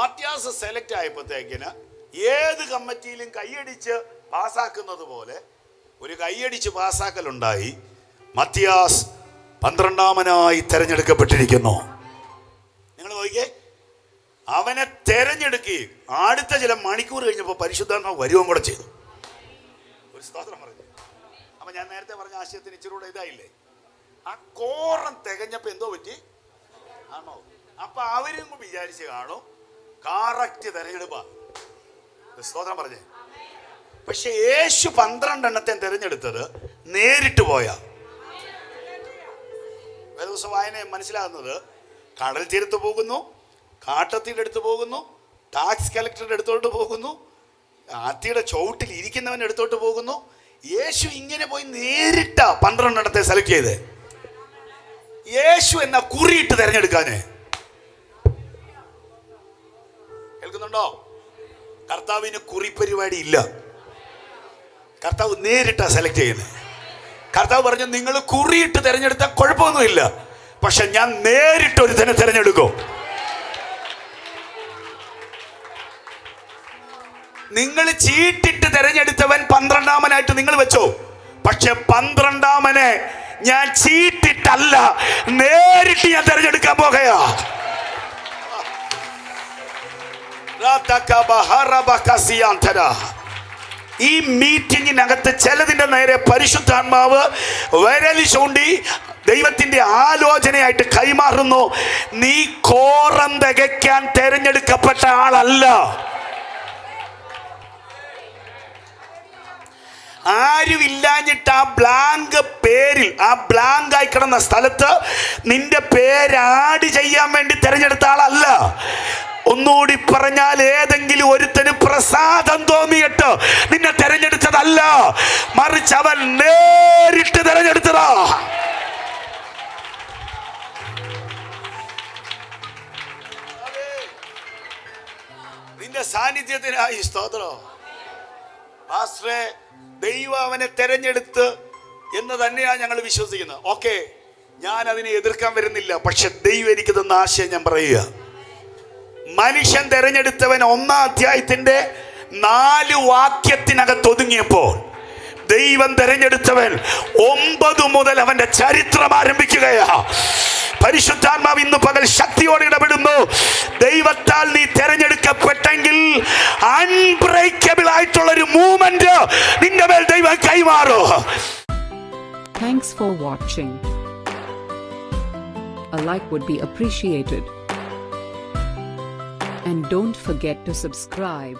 Mathias select ആയപ്പോഴത്തേക്കിന് ഏത് കമ്മിറ്റിയിലും കൈയടിച്ച് പാസ്സാക്കുന്നത് പോലെ ഒരു കൈയടിച്ച് പാസ്സാക്കലുണ്ടായി മത്യാസ് പന്ത്രണ്ടാമനായി തെരഞ്ഞെടുക്കപ്പെട്ടിരിക്കുന്നു. നിങ്ങൾ നോക്കിയേ അവനെ തെരഞ്ഞെടുക്കുകയും അടുത്ത ചില മണിക്കൂർ കഴിഞ്ഞപ്പോൾ പരിശുദ്ധാത്മ വരുവും കൂടെ ചെയ്തു. ഒരു സ്തോത്രം പറഞ്ഞു. അപ്പം ഞാൻ നേരത്തെ പറഞ്ഞ ആശയത്തിന് ഇച്ചിരൂടെ ഇതായില്ലേ? ആ കോറം തികഞ്ഞപ്പോൾ എന്തോ പറ്റി? ആണോ? അപ്പം അവരും വിചാരിച്ചു വിചാരിച്ച് കാണും കറക്റ്റ് തെരഞ്ഞെടുപ്പാ. സ്തോത്രം പറഞ്ഞേ. പക്ഷെ യേശു പന്ത്രണ്ടെണ്ണത്തെ തിരഞ്ഞെടുത്തത് നേരിട്ട് പോയ. ദിവസം വായന മനസ്സിലാകുന്നത് കടൽ തീരത്ത് പോകുന്നു കാട്ടത്തിയുടെ അടുത്ത് പോകുന്നു ടാക്സ് കളക്ടറുടെ അടുത്തോട്ട് പോകുന്നു ആത്തിയുടെ ചോട്ടിൽ ഇരിക്കുന്നവന്റെ അടുത്തോട്ട് പോകുന്നു. യേശു ഇങ്ങനെ പോയി നേരിട്ടാ പന്ത്രണ്ടെണ്ണത്തെ സെലക്ട് ചെയ്ത്. യേശു എന്നാ കുറിയിട്ട് തിരഞ്ഞെടുക്കാന്. കേൾക്കുന്നുണ്ടോ കർത്താവിന് കുറി പരിപാടി ഇല്ല. കർത്താവ് നേരിട്ടാ സെലക്ട് ചെയ്യുന്നത് കർത്താവ് പറഞ്ഞു നിങ്ങൾ കുറിയിട്ട് തിരഞ്ഞെടുത്താൽ കുഴപ്പമൊന്നുമില്ല പക്ഷെ ഞാൻ നേരിട്ട് ഒരു തന്നെ തിരഞ്ഞെടുക്കും. നിങ്ങൾ ചീട്ടിട്ട് തിരഞ്ഞെടുത്തവൻ പന്ത്രണ്ടാമനായിട്ട് നിങ്ങൾ വെച്ചോ. പക്ഷെ പന്ത്രണ്ടാമനെ ഞാൻ ചീട്ടിട്ടല്ല നേരിട്ട് ഞാൻ തിരഞ്ഞെടുക്കാൻ പോകയാ. ഈ മീറ്റിങ്ങിനകത്ത് ചിലതിന്റെ നേരെ പരിശുദ്ധാത്മാവ് വരലി ചൂണ്ടി ദൈവത്തിന്റെ ആലോചനയായിട്ട് കൈമാറുന്നു. നീ കോറം തികയ്ക്കാൻ തിരഞ്ഞെടുക്കപ്പെട്ട ആളല്ല. ആരുമില്ലാഞ്ഞിട്ട് ആ ബ്ലാങ്ക് പേരിൽ ആ ബ്ലാങ്ക് ആയി കിടന്ന സ്ഥലത്ത് നിന്റെ പേര് ആഡ് ചെയ്യാൻ വേണ്ടി തിരഞ്ഞെടുത്ത ആളല്ല. ഒന്നുകൂടി പറഞ്ഞാൽ ഏതെങ്കിലും ഒരുത്തന് പ്രസാദം തോന്നിയിട്ട് നിന്നെ തെരഞ്ഞെടുത്തതല്ല. മറിച്ച് അവൻ നേരിട്ട് തെരഞ്ഞെടുത്തതാ. നിന്റെ സാന്നിധ്യത്തിനായി സ്തോത്രം. പാസ്റ്ററെ ദൈവം അവനെ തെരഞ്ഞെടുത്ത് എന്ന് തന്നെയാണ് ഞങ്ങൾ വിശ്വസിക്കുന്നത്. ഓക്കെ ഞാൻ അതിനെ എതിർക്കാൻ വരുന്നില്ല പക്ഷെ ദൈവം എനിക്ക് തന്ന ആശയം ഞാൻ പറയുക. മനുഷ്യൻ തെരഞ്ഞെടുത്തവൻ ഒന്നാം അധ്യായത്തിന്റെ നാല് വാക്യത്തിനകത്ത് ഒതുങ്ങിയപ്പോൾ ദൈവം തെരഞ്ഞെടുത്തവൻ ഒമ്പത് മുതൽ അവന്റെ ചരിത്രം ആരംഭിക്കുകയാ പരിശുദ്ധാത്മാവ് ഇന്ന് പകൽ ശക്തിയോടെ ഇടപെടുന്നു. ദൈവത്താൽ നീ തെരഞ്ഞെടുക്കപ്പെട്ടെങ്കിൽ അൺബ്രേക്കബിൾ ആയിട്ടുള്ള ഒരു മൂവ്മെന്റ് നിന്റെ മേൽ ദൈവം കൈമാറോ. Thanks for watching A like would be appreciated. And don't forget to subscribe.